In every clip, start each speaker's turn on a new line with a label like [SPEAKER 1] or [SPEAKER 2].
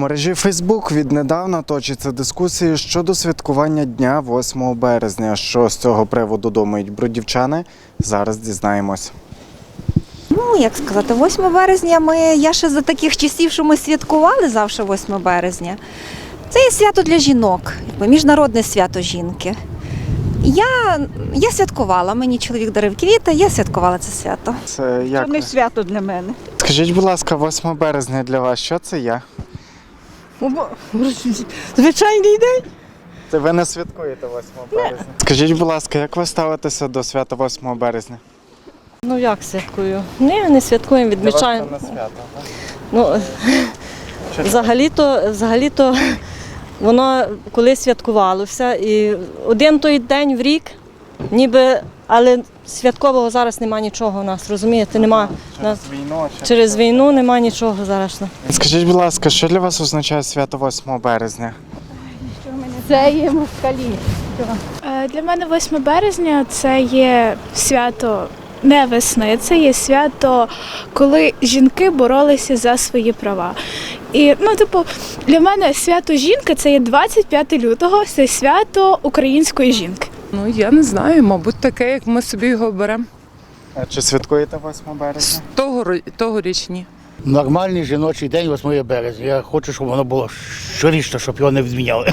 [SPEAKER 1] Мережі Фейсбук віднедавна точаться дискусії щодо святкування дня 8 березня. Що з цього приводу думають бродівчани? Зараз дізнаємось.
[SPEAKER 2] Ну, як сказати, 8 березня ми, я ще за таких часів, що ми святкували завжди 8 березня. Це є свято для жінок, міжнародне свято жінки. Я, я святкувала, мені чоловік дарив квіти, я святкувала це свято.
[SPEAKER 1] Це як?
[SPEAKER 3] Це не свято для мене.
[SPEAKER 1] Скажіть, будь ласка, 8 березня для вас що це є?
[SPEAKER 3] Звичайний день.
[SPEAKER 1] Це ви не святкуєте 8 березня? Скажіть, будь ласка, як ви ставитеся до свята 8 березня?
[SPEAKER 4] Ну як святкую? Ні, не святкуємо, відмічаємо.
[SPEAKER 1] Це не свято. так?
[SPEAKER 4] Ну, взагалі-то, взагалі-то воно коли святкувалося, і один той день в рік, ніби, але святкового зараз нема нічого у нас, розумієте? Нема.
[SPEAKER 1] Через війну?
[SPEAKER 4] Через війну нема нічого зараз.
[SPEAKER 1] Скажіть, будь ласка, що для вас означає свято 8 березня?
[SPEAKER 3] Це є москалі.
[SPEAKER 5] Е, Для мене 8 березня це є свято не весни, це є свято, коли жінки боролися за свої права. І ну, типу, для мене свято жінки це є 25 лютого, це свято української жінки.
[SPEAKER 6] Ну я не знаю, мабуть, таке, як ми собі його беремо.
[SPEAKER 1] А Чи святкуєте 8 березня?
[SPEAKER 6] Того, тогоріч ні.
[SPEAKER 7] Нормальний жіночий день 8 березня. Я хочу, щоб воно було щорічно, щоб його не відміняли.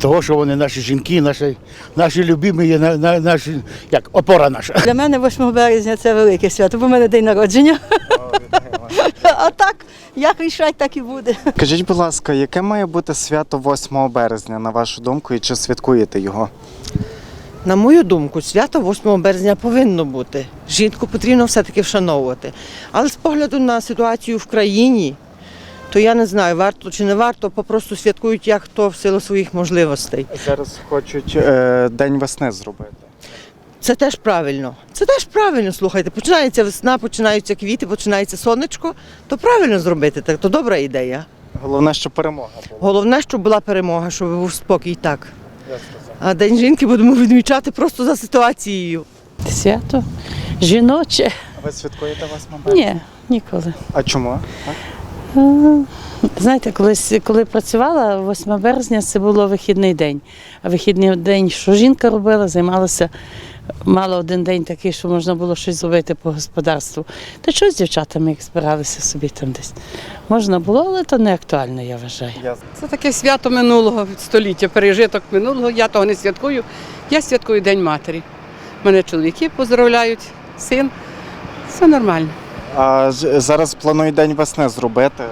[SPEAKER 7] Того, що вони наші жінки, наші, наші любимі, є, на- на- наші, як опора наша.
[SPEAKER 8] Для мене 8 березня це велике свято, бо в мене день народження. А так, як рішать, так і буде.
[SPEAKER 1] Скажіть, будь ласка, яке має бути свято 8 березня, на вашу думку, і чи святкуєте його?
[SPEAKER 9] На мою думку, свято 8 березня повинно бути. Жінку потрібно все-таки вшановувати. Але з погляду на ситуацію в країні, то я не знаю, варто чи не варто, попросту святкують як хто в силу своїх можливостей.
[SPEAKER 1] Зараз хочуть е, День весни зробити.
[SPEAKER 9] Це теж правильно. Це теж правильно, слухайте. Починається весна, починаються квіти, починається сонечко. То правильно зробити, так то добра ідея.
[SPEAKER 1] Головне, що перемога була.
[SPEAKER 9] Головне, щоб була перемога, щоб був спокій так. А День жінки будемо відмічати просто за ситуацією.
[SPEAKER 8] Свято жіноче.
[SPEAKER 1] Ви святкуєте 8 березня?
[SPEAKER 8] Ні, ніколи.
[SPEAKER 1] А чому?
[SPEAKER 8] Знаєте, колись, коли працювала, 8 березня це було вихідний день. А вихідний день, що жінка робила, займалася. Мало один день такий, що можна було щось зробити по господарству. Та що з дівчатами, як збиралися собі там десь? Можна було, але то не актуально, я вважаю.
[SPEAKER 10] Це таке свято минулого століття, пережиток минулого. Я того не святкую. Я святкую День матері. Мене чоловіки поздравляють, син. Все нормально.
[SPEAKER 1] А зараз планують День весни зробити.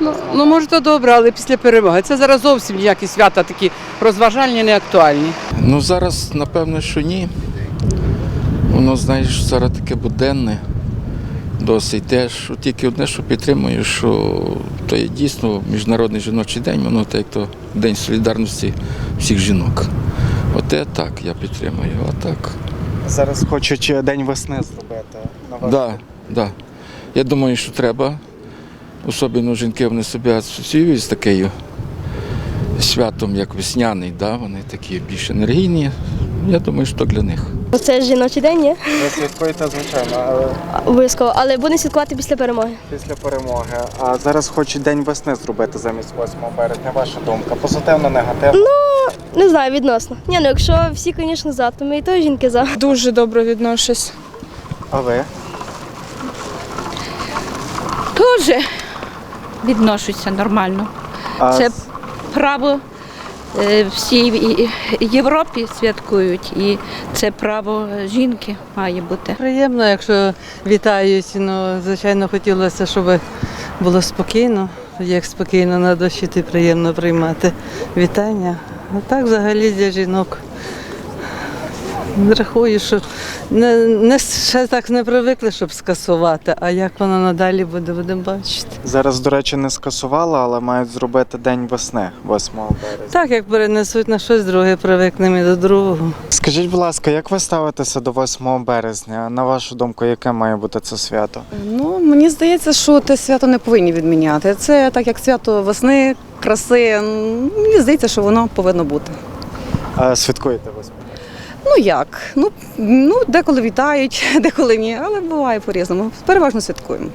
[SPEAKER 10] Ну, ну може, то добре, але після перемоги. Це зараз зовсім ніякі свята такі розважальні, не актуальні.
[SPEAKER 11] Ну зараз напевно, що ні. Воно, знаєш, зараз таке буденне. Досить теж. От Тільки одне, що підтримую, що то є дійсно міжнародний жіночий день, воно так як то День солідарності всіх жінок. Оте так я підтримую. А так.
[SPEAKER 1] Зараз хочуть День весни зробити. На вашу
[SPEAKER 11] Да, да. Я думаю, що треба. Особливо жінки вони себе асоціюють з такою святом, як весняний, да? вони такі більш енергійні. Я думаю, що для них.
[SPEAKER 12] Це жіночий день, ні?
[SPEAKER 1] Ви святкуєте, звичайно, але
[SPEAKER 12] Обов'язково, але будемо святкувати після перемоги.
[SPEAKER 1] після перемоги. А зараз хочуть День весни зробити замість 8 березня. Ваша думка? Позитивно, негативно?
[SPEAKER 12] Не знаю, відносно. Ні, ну якщо всі, звісно, за, то ми і то жінки за.
[SPEAKER 5] Дуже добре відношусь.
[SPEAKER 1] А ви?
[SPEAKER 3] Дуже відношуться нормально.
[SPEAKER 1] А
[SPEAKER 3] Це- Право е, всій Європі святкують, і це право жінки має бути.
[SPEAKER 8] Приємно, якщо вітають. Ну, звичайно, хотілося, щоб було спокійно. Як спокійно на душі, ти приємно приймати вітання. А так взагалі для жінок. Рахую, що не, не ще так не привикли, щоб скасувати, а як воно надалі буде, будемо бачити.
[SPEAKER 1] Зараз, до речі, не скасували, але мають зробити День весни 8 березня.
[SPEAKER 8] Так, як перенесуть на щось друге, привикнемо і до другого.
[SPEAKER 1] Скажіть, будь ласка, як ви ставитеся до 8 березня? На вашу думку, яке має бути це свято?
[SPEAKER 6] Ну мені здається, що те свято не повинні відміняти. Це так як свято весни, краси. Мені здається, що воно повинно бути.
[SPEAKER 1] А святкуєте 8
[SPEAKER 6] Ну як? Ну, ну деколи вітають, деколи ні, але буває по-різному. Переважно святкуємо.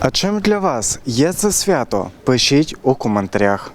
[SPEAKER 1] А чим для вас є це свято? Пишіть у коментарях.